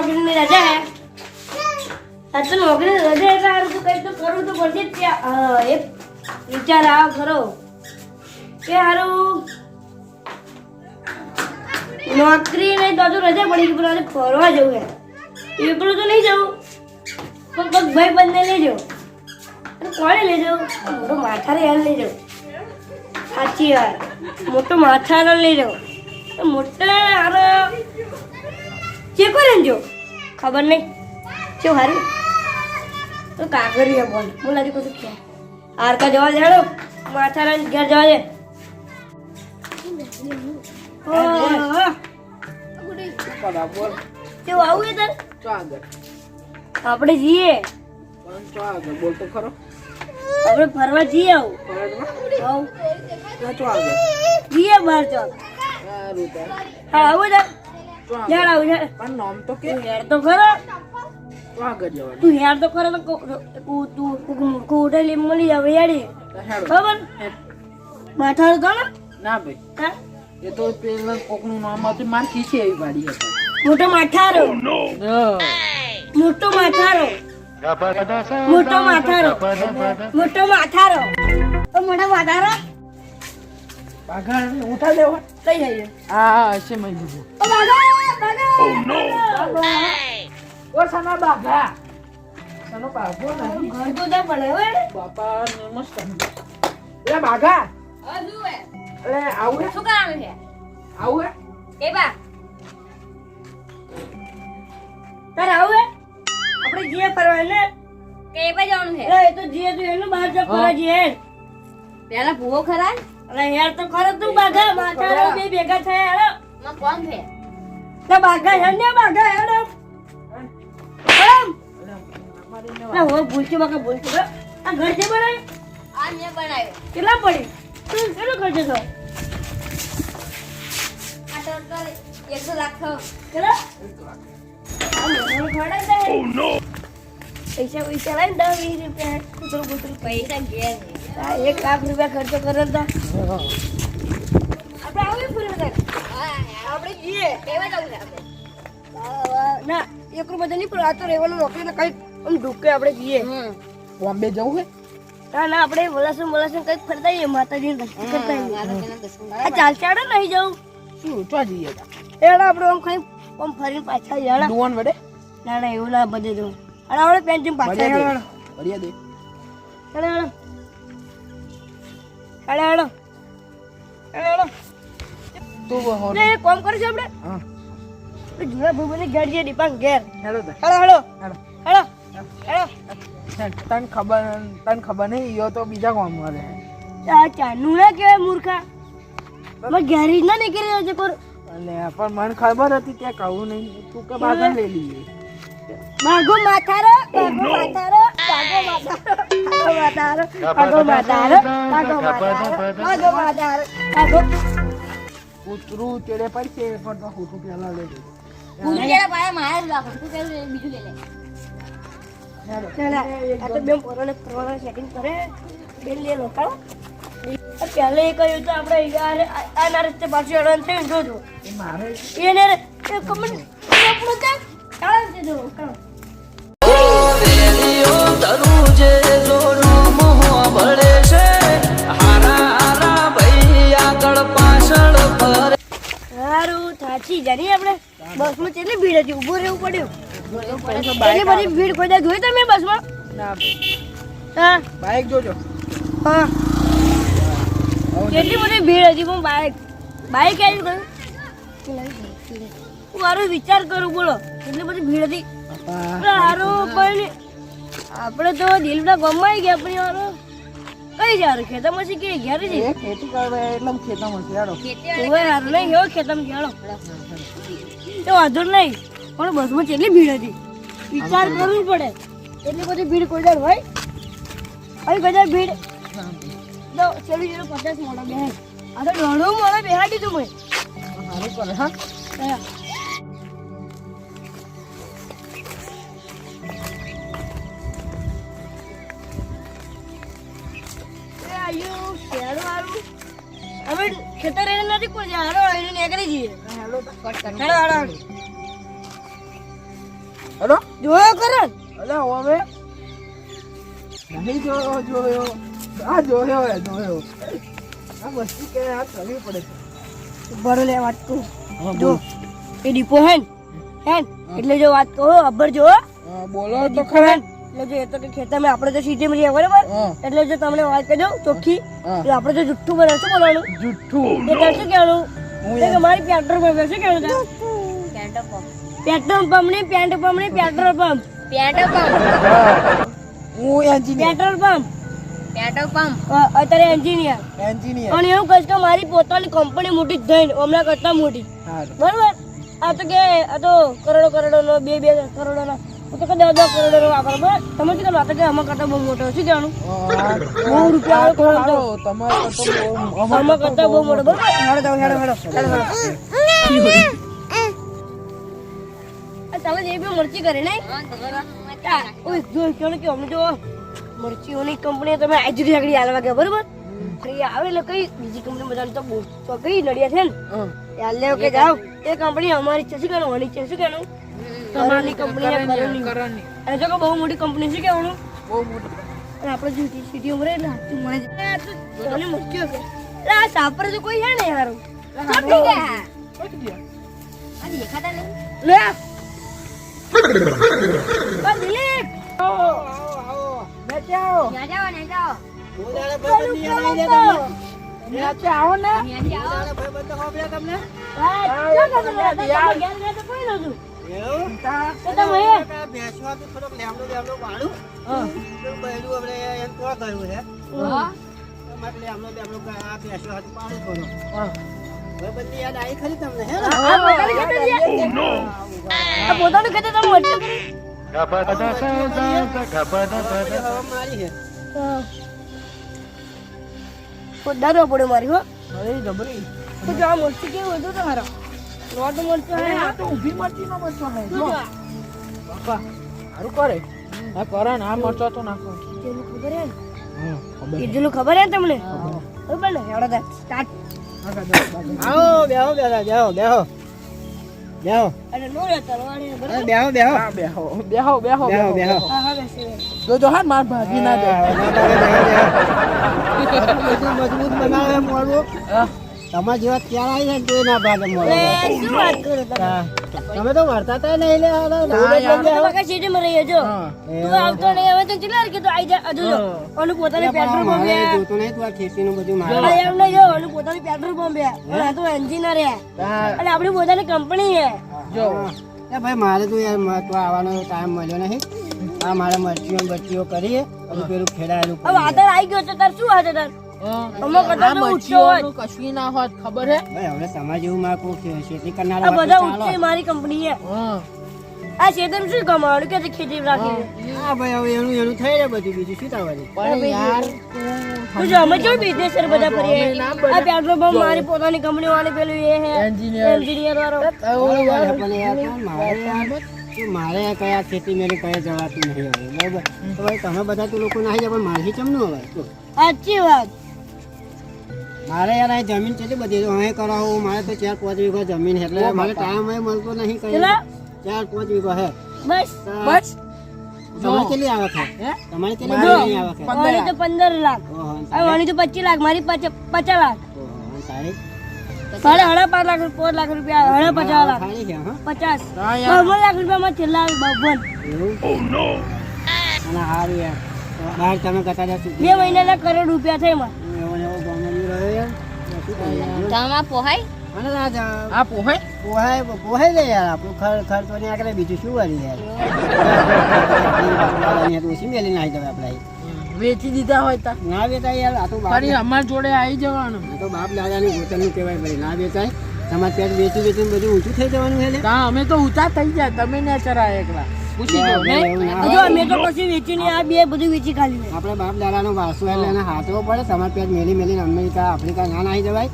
નોકરીની રજા હે આ તો નોકરી રજા એટલે હારું તો કંઈ તો કરવું તો પડશે જ ત્યાં અ, એક વિચાર આવો ખરો કે હારું નોકરી નહીં તો હજુ રજા પડી ગઈ પણ આજે ફરવા જવું હે એકલું તો નહીં જવું પણ કોઈક ભાઈ બંને લઈ જાઉં અને કોણે લઈ જાઉં આ મોટો માથારે યાર લઈ જાઉં સાચી વાત મોટો માથાનો લઈ જાઉં તો મોટા હારો ચેકો રેંજો ખબર નહીં. શું હારું? તો કાગરિયા બોલ. હું લાજી કશું કે. હારકા જવા જાણો માથારાજ ઘેર જવા દે. આપણે જઈએ બોલ તો ખરો આપણે ફરવા જઈએ આવું. જઈએ બહાર ચોક. હા, આવું પણ નામ તો કે. હેડ તો ખરો. ચો આગળ જવાનું તું હેડ તો ખરો તો તું તું મૂર્ખું ઉઠેલી મળી જાવ હેડી ખબર? હેડ. માથાનું ના ભાઈ. એ તો પેલા કોકનું નામ હતું માર ખીચી એવી પાડી હતી. મોટો માથારો મોટો માથારો મોટો માથારો મોટો માથારો મોટો માથારો બાઘા ઉઠા દેવા. કઈ જઈએ હા હશે મેં દીધું ઓ બાગા બાગા ઓ સના બાઘા સનો બાઘો નહીં. ઘર તો ત્યાં પડે હોય ને બાપા નમસ્કાર એ બાઘા આવું હે? શું કરવાનું છે? આવું હે? એ બા. તારે આવું હે? આપણે જીએ ફરવા ને. કે એ જવાનું છે? એ તો જીએ તો એનું બહાર જો ફરવા જીએ. પેલા ભૂવો ખરા અરે યાર તો ખરો તું બાગા માથારો બે ભેગા થયા હેડો માં કોણ છે? તો બાઘા હેડ ને બાઘા અરે, અમારી ને ના હો ભૂલશે બાગા ભૂલશે આ ઘર જે બનાવ્યું આ મેં બનાવ્યો. કેટલા પડી? તું કેટલો ખર્ચો થયો આ ટોટલ 100 લાખ કેટલા? આ મોઢામાં ખવડાવી દે. પૈસા પૈસા લાવીને દસ વીસ રૂપિયા. કૂતરું કૂતરું પૈસા ઘેર એક લાખ રૂપિયા ખર્ચો કરે તો. આપણે આવીએ ફરી આપણે જઈએ. કેવા જવું આપણે. ના એક રૂપિયા નહીં પણ આ તો રહેવાનું નોકરી ને કંઈક આમ ઢૂકે આપણે જઈએ. બોમ્બે જવું હે ના ના આપણે વલાસન વલાસન કંઈક ફરતા જઈએ દર્શન કરતા માતાજીના દર્શન આ ચાલ ચાડો નહીં જવું શું ચો જઈએ? એડા આપણે આમ ખાઈ આમ ફરીને પાછા જણા ડુવાન વડે? ના ના એવું ના બધે જવું અને આપણે પેન્ટિંગ પાછા બળિયા જણા દે દે. હેડો હેડો. હેડો હેડો. હેડો હેડો. તું બહો એક કામ કરીશું આપણે? હા. જૂના ભૂબને ઘેર જે દીપાંગ ઘેર. હેડો હેડો હેડો. હેડો. હેડો હેડો. તને ખબર તને ખબર નહીં યો તો બીજા કોમ કરે આ ચાનું ના કહેવાય મૂર્ખા. મેં ગેરેજ ના નીકળી રહ્યો છે કોર. અને પણ મને ખબર હતી ત્યાં કહું નહીં. તું કે બાગા લઈ લઈએ. બાગો માથારો માગો માથારો માગો માથારો માગો માથારો માગો માથારો માગો માથારો માગો કૂતરું ચેડે પડશે પણ તો કૂતરું પેલા લઈ લઈએ પૂરી પાયા મારે રાખો તું પેલું બીજું લઈ લે. ચાલા. આ તો બે પોતાને ફરવાનું સેટિંગ કરે. બે લે લોકાળો પહેલે એ કહ્યું તો આપણે આ- આના રસ્તે પાછું હેડવાનું થયું જોજો. એ મારે એને કમન આપણો ત્યાં ચાલો દીધો જો બસમાં કેટલી ભીડ હતી? ઊભું રહેવું પડ્યું. એટલી બધી ભીડ કોઈ દાડો જોઈ તમે બસમાં? ના હા. બાઈક જોજો. હા. કેટલી બધી ભીડ હતી પણ બાઈક. બાઈક આવી ગયું હું મારો વિચાર કરું બોલો. કેટલી બધી ભીડ હતી? હારું પણ આપણે તો દિલના ગમાઈ ગયા પણ યાર. કઈ જારું ખેતમ હશે કે ઘેર છે ખેતી કરવા એટલે ખેતમ હશે ખેતી હવે હારું નહીં એવો ખેતમ ખેડો. તો વાંધો નહીં. પણ બસમાં કેટલી ભીડ હતી? વિચાર કરવું પડે. એટલી બધી ભીડ કોઈ દર હોય? અહીં બધા ભીડ. તો ચડી ચડી પચાસ મોડો બે આ તો દોઢું મોડો બેહા દીધું મેં. સારું કરે હા. એ. હવે ખેતર એને નથી કોઈ હારો એને નીકળી જઈએ. હેલો? જોયો કરણ અલે હવે નહીં જોયો જોયો. આ જોયો હે જોયો. આ મસ્તી કે આ કરવી પડે છે. બરો લે વાત કહું. જો એ ડીપો હે હે એટલે જો વાત કહો અબ્બર જો બોલો તો ખરા. એટલે જો એ તો કે ખેતરમાં આપણે તો સિટીમાં રહીએ બરાબર? એટલે જો તમને વાત કહી દઉં ચોખ્ખી. આપણે તો જુઠ્ઠું બનાવશું બોલવાનું જુઠ્ઠું. એટલે શું કહેવાનું? હું મારી પેટ્રોલ પંપ શું કહેવાનું તારે? પેટ્રોલ પંપ પેટ્રોલ પંપ ને પેન્ટ પંપ ને પેટ્રોલ પંપ. પેટ્રોલ પંપ હું એન્જિનિયર. Petrol pump. અત્યારે એન્જિનિયર. એન્જિનિયર. અને એવું કહીશ કે મારી પોતાની કંપની મોટી જ થઈને હમણાં કરતા મોટી. બરોબર? આ તો કે આ તો કરોડો કરોડો નો બે બે કરોડો નો તો કે દસ દસ કરોડો નો વાપરો તમે શું કહેવાનું કે આમાં કરતા બહુ મોટો શું કહેવાનું બહુ રૂપિયા કરોડ અમારે કરતા બહુ મોટો. હેડો હેડો હેડો તમે જે બી મરચી કરે આ, ઓય, જો કેવું કે અમને જો. મરચીઓની કંપની તમે આજરી આગળ આલવા ગયા બરોબર? આવે એટલે કઈ? બીજી કંપની બધાને તો બહુ તો કઈ નડિયા છે ને? હા. યાર કે જાઓ. એ કંપની અમારી છે શું કહેવાનું? હોની છે શું કહેવાનું? તમારી કંપની કરણની. અને જો બહુ મોટી કંપની શું કહેવાનું. બહુ મોટી અને આપણે જો સિટી ઉમરે એટલે હાથથી મને છે તને મુક્યો છે. એટલે આ સાપર તો કોઈ છે ને યાર? પહોંચી ગયા. આ દેખાતા નહીં? લે. આ દિલીપ! જાઓ ને જાઓ. આવો ને. આવો છો? કોઈ. પોતાનું ખેતર તમે? પડ્યો મારી હો. જબરી. તો જો આ મોટી કેવું હતું તમારો. રોટ મરચું હે? આ તો ઊભી મરચી નો મરચો હે. જો. જો? બાપા સારું કરે. આ કરણ આ મરચો તો નાખો. જેનું ખબર હે? ખબર તમને? બરોબર ને? હેડો સ્ટાર્ટ દે, બેહો બેહો બેહો. બેહો બેહો હા હા બેસી રહે. જો જો હા માર ભાગી ના જાય. હા. તમારા જેવા ક્યારે આવી જાય તો ના ભાગે મળે. વાત તમે? તો વર્તા તા નહીં લે. ના, યાર. તમે તો રહીએ છો તું આવતો નહીં હવે તો કેટલા કે કીધું આઈ જા જો ઓનું પોતાની પેટ્રોલ પંપ. હે તો નહીં તું આ ખેતીનું બધું મારે. એમ નહીં જો ઓનું પોતાની પેટ્રોલ પંપ. હે? આ તો એન્જિનિયર હે. અને આપણી પોતાની કંપની હે. જો. એ ભાઈ મારે તો યાર મહત્વ તો આવવાનો ટાઈમ મળ્યો નહીં. આ મારા મરચીઓ બરચીઓ કરીએ. અને પેલું ખેડાયેલું હવે આદર આવી ગયો છે તાર શું આદર. અમુક કરતા તો ઉઠતો મરચીઓનું કશું ના હોત ખબર હે? ભાઈ હવે સમાજ એવું મારે ખેતી કરનારા બધા. મારી કંપની હે. આ ખેતર શું કમાવાનું કે ખેતી રાખી? હા. ભાઈ હવે એનું એનું થઈ રહે બધું બીજું. શું થવાનું પણ યાર તું જો અમે કેવું બિઝનેસ બધા ફરીએ આ પેટ્રોલ પંપ મારી પોતાની કંપની વાળી પેલું એ હે એન્જિનિયર એન્જિનિયર વાળો. પણ યાર મારે મારે કયા ખેતી મેળે કયા જવાતું નહીં હવે બરાબર? તો ભાઈ તમે બધા તો લોકો નાહી જાય પણ મારી ચમનું હવે સાચી વાત. મારે યાર આ જમીન કેટલી બધી છે? અહીં કરાવું મારે તો ચાર પાંચ વીઘા જમીન છે. એટલે મારે ટાઈમ અહીં મળતો નહીં કઈ. ચાર પાંચ વીઘા હે બસ બસ. તમારે કેટલી આવે હે? તમારે કેટલી જમીન આવે મારી તો પંદર લાખ. મારી તો પચીસ લાખ મારી પચ- પચાસ લાખ. ઓહો, સારી સાડા હડા પાંચ લાખ પાંચ લાખ રૂપિયા હડા પચાસ લાખ. સારી છે હા. પચાસ. બાવન લાખ રૂપિયામાં છેલ્લા બાવન. એવું? અને સારું યાર. બહાર તમે કરતા બે મહિનાના કરોડ રૂપિયા થાયમાં પોહાય અને આ પોહાય પોહાય પોહાય લે યાર આપણું ખર ખર તો નહીં આગળ બીજું શું કરી યાર ઓછી મેલી નાખી દવે આપણે વેચી દીધા હોય તા ના વેચાય યાર આ તો ફરી અમાર જોડે આવી જવાનું. તો બાપ દાદાની ગોતલનું કહેવાય ભાઈ ના વેચાય તમારે ત્યાં વેચી વેચીને બધું ઊંચું થઈ જવાનું છે અમે તો ઊંચા થઈ જાય તમે ના ચરાય એકલા. પૂછી જો ને જો અમે તો પછી વેચીને આ બે બધું વેચી ખાલી આપણે બાપ દાદાનો વારસો એટલે એને હાથવો પડે તમારે પેટ મેલી મેલીને અમેરિકા આફ્રિકા ના નાહી જવાય.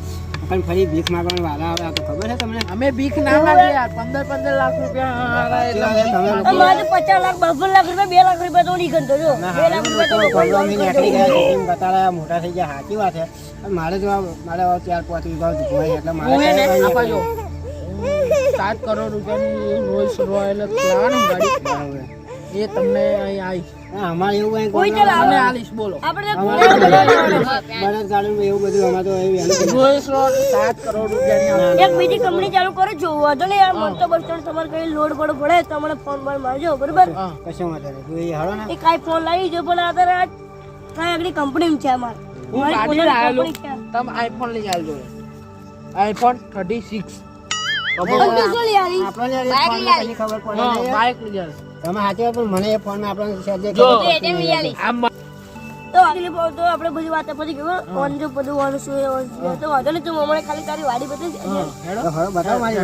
પણ ફરી ભીખ માંગવાનો વારા આવે તો ખબર છે તમને? અમે ભીખ ના માગીએ યાર પંદર પંદર લાખ રૂપિયા એટલે તો પચાસ લાખ બાવન લાખ રૂપિયા બે લાખ રૂપિયા તો નહીં ગણતો જો. બે લાખ રૂપિયા તો કોઈ નીકળી ગયા ખેતીમાં ગતાડા મોટા થઈ ગયા સાચી વાત છે. મારે જો મારે ત્યાર ચાર પાંચ વીઘા એટલે મારે આપા જો. સાત કરોડ રૂપિયાની રોલ્સ રોયલ પ્લાન ગાડી બરાબર. એ તમને અહીં આવી હા, અમારે એવું કઈ કોઈ ગામડામાં ચાલે આલીશ બોલો. આપણે તો ગાડી એવું બધું અમારે તો એવી રોલ્સ રોયલ સાત કરોડ રૂપિયાની એક બીજી કંપની ચાલુ કરો છો વાંધો નહીં યાર મને તો બસ તમારે કઈ લોડ પડો પડે તો મને ફોન પર મારજો બરોબર? કશો વાંધો નહીં. તું એ હાલો ને. એક આઈફોન લાવી જો પણ આધાર આ કઈ આગળ કંપની છે અમારે. હું ગાડી લાવેલો તમે આઈફોન લઈ આવજો આઈફોન થર્ટી સિક્સ તમે પણ મને એ ફોનમાં આપણને તો આપણે બધી વાતો પછી ઓન જો બધું ઓન શું એ on તો વાંધો નહીં તું હમણાં ખાલી તારી વાડી બતાવી મારી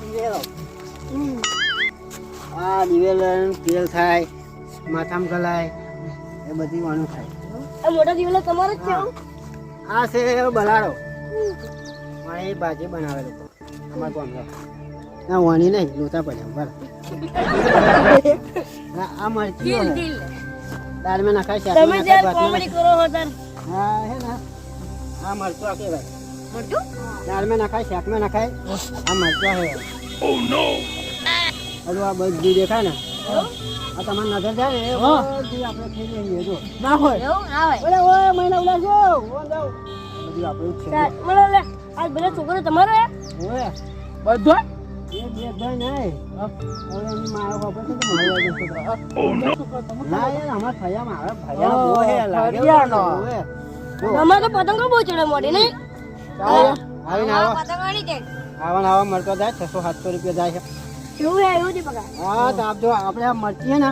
દિવેલ. આ દિવેલ તેલ થાય માથામાં ગલાય એ બધી વાનું થાય. આ મોટા દિવસ તમારે જ છે આ છે બલાડો. મારે એ ભાજી બનાવેલો. અમારે ગામમાં ના વાણી નહીં લોચા પડ્યા બરાબર. આ- મરચી દાળ દાળમાં નખાય છે તમે જે કોમેડી કરો હો ત્યારે. હા હે ને. આ મરચું આ કહેવાય. દાળમાં નખાય ના નખાય. આ મરચું હે હજુ આ બધું દેખાય ને. આ તમારી નજર જાય ને એ હા. આપણે ખાઈ લઈએ જો. ના હોય. એવું? ના હોય. ઓલે ઓય મહિના ઉલા જો ઓ જાવ બધું આપણે છે મને લે, આ બધા છોકરો તમારો હે? ઓય. બધો? એ બે નહીં. બાપા છે તો છોકરો. ના. યાર અમાર હે અમારે તો પતંગો બહુ ચડે નહીં? આવીને આવો. પતંગ વાળી આવા આવા મળતો જાય છસો સાતસો રૂપિયા જાય છે. એવું હે એવું નહીં હા તો આપ જો આપણે આ મરચી ને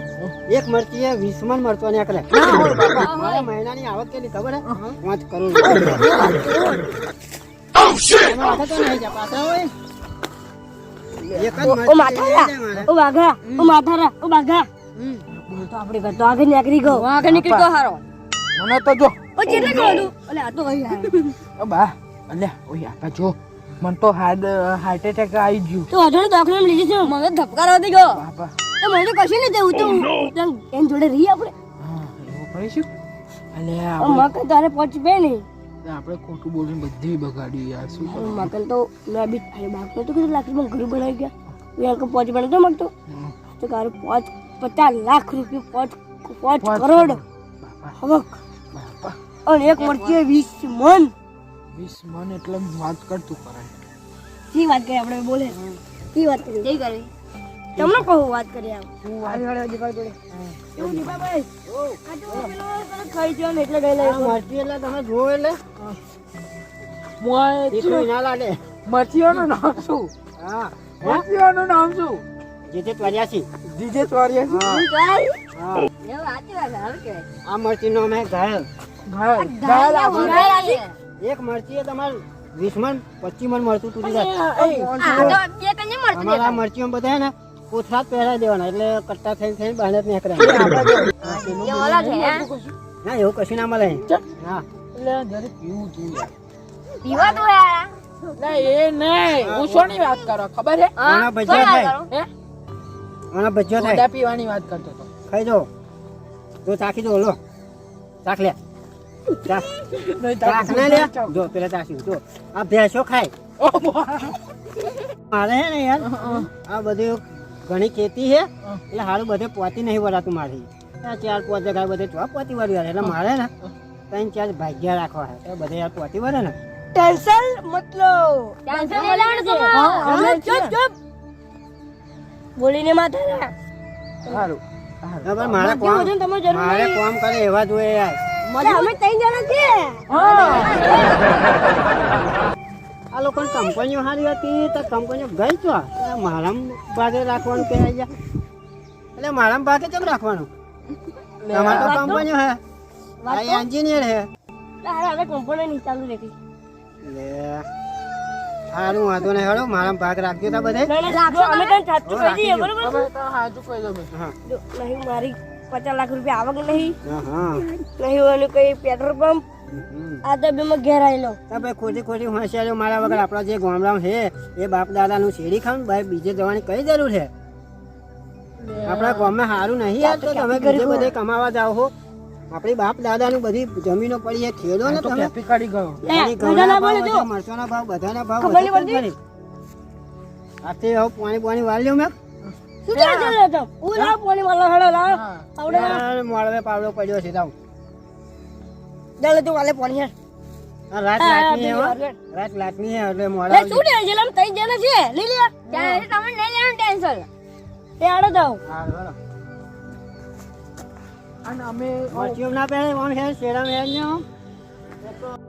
એક મરચી હે વીસ મણ મરચો નીકળે. મારે મહિનાની આવક કેટલી ખબર હે? પાંચ કરોડ રૂપિયા. એમાં માથે તો નહીં જા, પાછા હોય. ઓ મરચી માથા લઈ જાય મારે. ઓ બાઘા ઓ માથારા ઓ બાઘા તો આપણે કરતો આગળ નીકળી ગયો. આગળ નીકળી ગયો હારો. મને તો જો. ઓ કેટલે ગયો અલે આ તો અહીં આવ્યો. બા અલ્યા ઓય આપા જો. મને તો હાર્ટ હાર્ટ એટેક આવી ગયું. તો અઢાર દાખલા લીધી છે મને ધબકારો વધી ગયો. બાપા તો મને તો કશું નહીં થયું તો હું તો એમ જોડે રહી આપણે. હા એવું કરીશું? અને આ મકલ તારે પહોંચ બે નહીં આપણે ખોટું બોલીને બધી બગાડી યાર શું કરું? મકર તો મેં બી અરે બાપ તો કીધું લાખ રૂપિયા ઘર બનાવી ગયા. મેં કે પહોંચ બનાવતો તો હમ. તો તારે પાંચ પચાસ લાખ રૂપિયા પાંચ પાંચ કરોડ. હવે અને એક મળતી વીસ મન. વીસ મન એટલે વાત કરતું કરાય. શી વાત કરી આપણે બોલે. કી વાત કરી. જઈ કરી? તમને કહો વાત કરી આમ. આવી વાળા દીપા જોડે એવું દીપાભાઈ આ તો પેલો પેલો ખાઈ ગયો ને એટલે ગઈ લઈ મરચી એટલે તમે જો એટલે. મોય દીકરી ના લાગે. મરચીઓનું નામ શું? હા. મરચીઓનું નામ શું? જે જીજે ચોર્યા હા. હા. એવું સાચી વાત છે, સારું આ મરચી નો અમે ઘાયલ. ઘાયલ. ઘાયલ. એક મરચી એ તમારે વીસ મણ પચીસ મણ મળતું તૂટી જાય. આ અમારા મરચીઓ બધા ને કોથળા જ પહેરાઈ દેવાના એટલે કટ્ટા થઈને થઈને બહાર જ નીકળે. જે ઓલા છે હે? ના એવું કશું ના મળે હા. એટલે પીવું તું પીવા તો ના એ નહીં. હું શોની વાત કરો ખબર હે? આના ભજીયા થાય. આના ભજીયો થાય. પીવાની વાત કરતો ખાઈ દો તો ચાખી દો લો. ચાખ લે. જો. પેલા ચાખ્યું જો આ ભેંસો ખાય. મારે હે ને યાર આ બધું ઘણી ખેતી છે એટલે હારું બધે પોતી નહીં વળાતું મારી. આ ચાર બધે ચો પોતી વળ્યું એટલે મારે ને ત્રણ ચાર ભાગ્યા રાખવા બધે યાર પોતી વળે ને. ટેન્શન મતલબ. ટેન્શન. અમે ચૂપ ચૂપ. બોલીને માથે સારું તો પણ મારે બધું કોમ કરે એવા જોઈએ યાર. અમે ત્રણ જણા છીએ. આ લોકોની કંપનીઓ સારી હતી તો કંપનીઓ ગઈ છો મારા ભાગે રાખવાનું કહેવાય ગયા એટલે મારા ભાગે કેમ રાખવાનું? તમારે તો કંપનીઓ હે. આ એન્જિનિયર હે. હવે કંપની નહીં ચાલુ રહેતી. સારું વાંધો નહીં. હેડો મારા ભાગ રાખજો તા બધે. ના, ના, જો અમે કઈ સાચું કહી દઈએ બરોબર? તમે તો હાચું કહી દો હા. નહીં મારી પચાસ લાખ રૂપિયા આવક નહીં. નહીં ઓલું કઈ પેટ્રોલ પંપ. આ તો બે માં ઘેર આવેલો તો ભાઈ ખોટી ખોટી હોશિયારીઓ મારા વગર આપણા જે ગામડામાં છે એ બાપ દાદાનું શેરી ખાવ ભાઈ બીજે જવાની કઈ જરૂર છે? આપણા ગામમાં સારું નહીં યાર તો તમે ઘરે બધે કમાવા જાઓ હો. આપણી બાપ દાદાનું બધી જમીનો પડી એ ખેડો ને તમે. પીકાડી ગયો. મરચાંના ભાવ બધાના ભાવ? આથી હવે પાણી પાણી વાળ્યું મેં. પાવડો પડ્યો છે તાવ ચાલે તું વાલે પાણી હેર રાત લાટની હે, હો. પેલી વાર. રાત લાટની હે એટલે લે શું છે લમ? તઈ જને છે. લઈ લે. ત્યાં તમને નહીં લેવાનું ટેન્શન. એ આડો જાવ. અને અમે મરચીઓ ના પહેરે ઓમ હે શેરામ હે. ને